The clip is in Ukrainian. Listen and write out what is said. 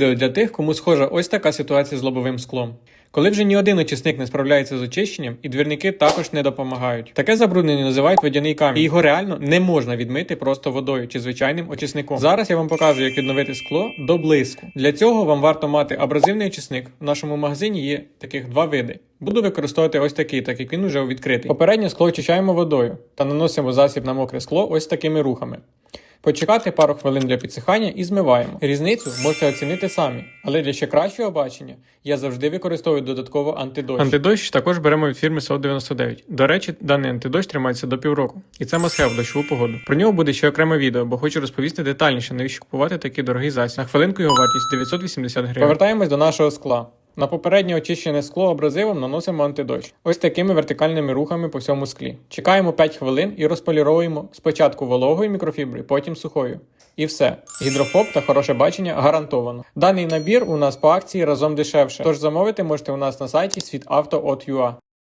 Відео для тих, кому схожа ось така ситуація з лобовим склом. Коли вже ні один очисник не справляється з очищенням, і двірники також не допомагають. Таке забруднення називають водяний камінь. І його реально не можна відмити просто водою чи звичайним очисником. Зараз я вам покажу, як відновити скло до блиску. Для цього вам варто мати абразивний очисник. В нашому магазині є таких два види. Буду використовувати ось такий, так як він уже відкритий. Попередньо скло очищаємо водою та наносимо засіб на мокре скло ось такими рухами. Почекати пару хвилин для підсихання і змиваємо. Різницю можете оцінити самі, але для ще кращого бачення я завжди використовую додатково антидощ. Антидощ також беремо від фірми SO 99. До речі, даний антидощ тримається до півроку, і це масхе в дощову погоду. Про нього буде ще окреме відео, бо хочу розповісти детальніше, навіщо купувати такий дорогий засіб. На хвилинку його вартість 980 гривень. Повертаємось до нашого скла. На попереднє очищене скло абразивом наносимо антидощ. Ось такими вертикальними рухами по всьому склі. Чекаємо 5 хвилин і розполіровуємо спочатку вологою мікрофібри, потім сухою. І все. Гідрофоб та хороше бачення гарантовано. Даний набір у нас по акції разом дешевше. Тож замовити можете у нас на сайті світавто.ua.